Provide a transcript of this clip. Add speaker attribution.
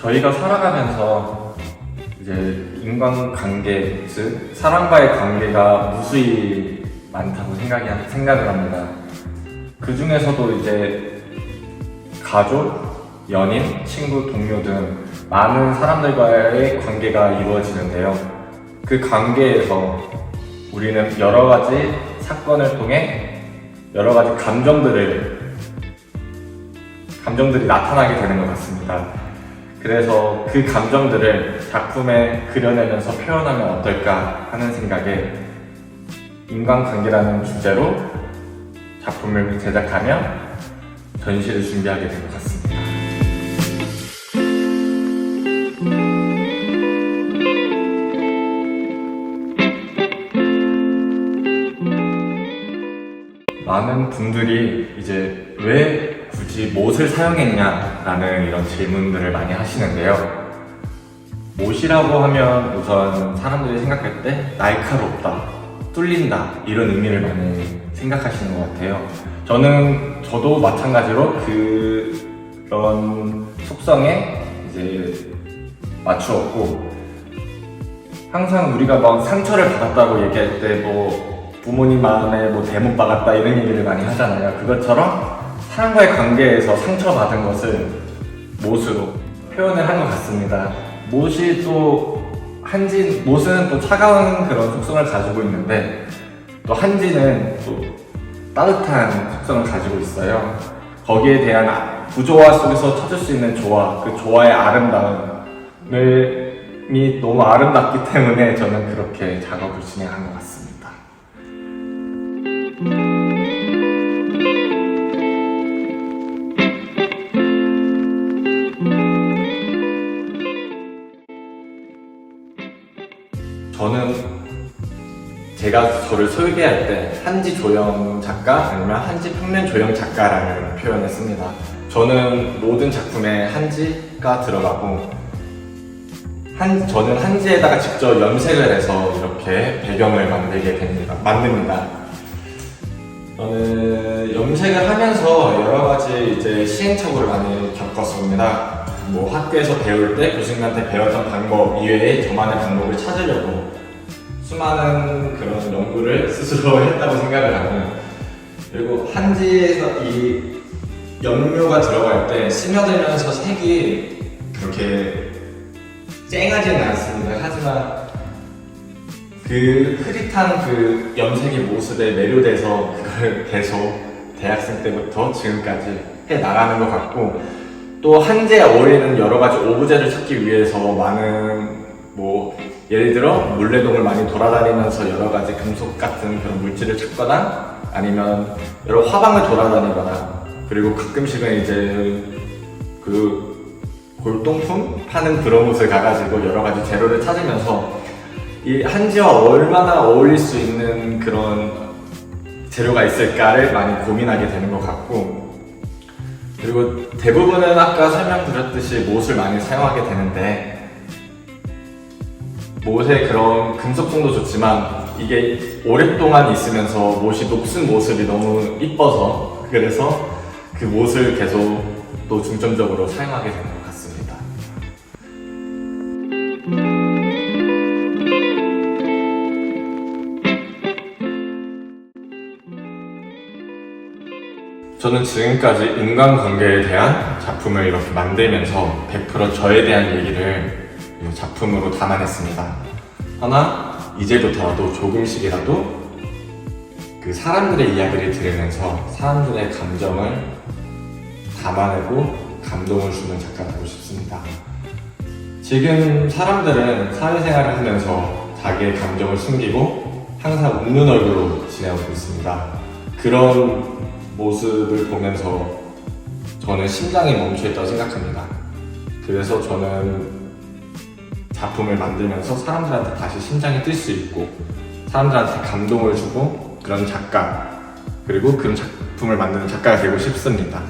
Speaker 1: 저희가 살아가면서 이제 인간관계, 즉 사람과의 관계가 무수히 많다고 생각이 생각을 합니다. 그 중에서도 이제 가족, 연인, 친구, 동료 등 많은 사람들과의 관계가 이루어지는데요. 그 관계에서 우리는 여러 가지 사건을 통해 여러 가지 감정들을 감정들이 나타나게 되는 것 같습니다. 그래서 그 감정들을 작품에 그려내면서 표현하면 어떨까 하는 생각에 인간관계라는 주제로 작품을 제작하며 전시를 준비하게 된 것 같습니다. 많은 분들이 이제 왜 굳이 못을 사용했냐라는 이런 질문들을 많이 하시는데요. 못이라고 하면 우선 사람들이 생각할 때 날카롭다, 뚫린다 이런 의미를 많이 생각하시는 것 같아요. 저는 저도 마찬가지로 그런 속성에 이제 맞추었고 항상 우리가 막 상처를 받았다고 얘기할 때 뭐 부모님 마음에 뭐 대못 박았다 이런 얘기를 많이 하잖아요. 그것처럼 사람과의 관계에서 상처받은 것을 못으로 표현을 한 것 같습니다. 못이 또 한지 못은 또 차가운 그런 속성을 가지고 있는데 또 한지는 또 따뜻한 속성을 가지고 있어요. 거기에 대한 아- 구조화 속에서 찾을 수 있는 조화, 그 조화의 아름다움이 너무 아름답기 때문에 저는 그렇게 작업을 진행한 것 같습니다. 저는 제가 저를 설계할 때 한지 조형 작가 아니면 한지 평면 조형 작가라는 표현을 씁니다. 저는 모든 작품에 한지가 들어가고 한 저는 한지에다가 직접 염색을 해서 이렇게 배경을 만들게 됩니다. 만듭니다. 저는 염색을 하면서 여러 가지 이제 시행착오를 많이 겪었습니다. 뭐 학교에서 배울 때 교수님한테 배웠던 방법 이외에 저만의 방법을 찾으려고 수많은 그런 연구를 스스로 했다고 생각을 하고 그리고 한지에서 이 염료가 들어갈 때 스며들면서 색이 그렇게 쨍하지는 않습니다. 하지만 그 흐릿한 그 염색의 모습에 매료돼서 그걸 계속 대학생 때부터 지금까지 해 나가는 것 같고 또 한지에 어울리는 여러 가지 오브제를 찾기 위해서 많은 뭐 예를 들어 물레동을 많이 돌아다니면서 여러 가지 금속 같은 그런 물질을 찾거나 아니면 여러 화방을 돌아다니거나 그리고 가끔씩은 이제 그 골동품 파는 그런 곳을 가가지고 여러 가지 재료를 찾으면서 이 한지와 얼마나 어울릴 수 있는 그런 재료가 있을까를 많이 고민하게 되는 것 같고 그리고 대부분은 아까 설명드렸듯이 못을 많이 사용하게 되는데 못의 그런 금속성도 좋지만 이게 오랫동안 있으면서 못이 녹슨 모습이 너무 이뻐서 그래서 그 못을 계속 또 중점적으로 사용하게 같습니다. 저는 지금까지 인간관계에 대한 작품을 이렇게 만들면서 100% 저에 대한 얘기를 이 작품으로 담아냈습니다. 하나, 이제부터라도 조금씩이라도 그 사람들의 이야기를 들으면서 사람들의 감정을 담아내고 감동을 주는 작가가 되고 싶습니다. 지금 사람들은 사회생활을 하면서 자기의 감정을 숨기고 항상 웃는 얼굴로 지내고 있습니다. 그런 모습을 보면서 저는 심장이 멈춰있다고 생각합니다. 그래서 저는 작품을 만들면서 사람들한테 다시 심장이 뛸 수 있고 사람들한테 감동을 주고 그런 작가 그리고 그런 작품을 만드는 작가가 되고 싶습니다.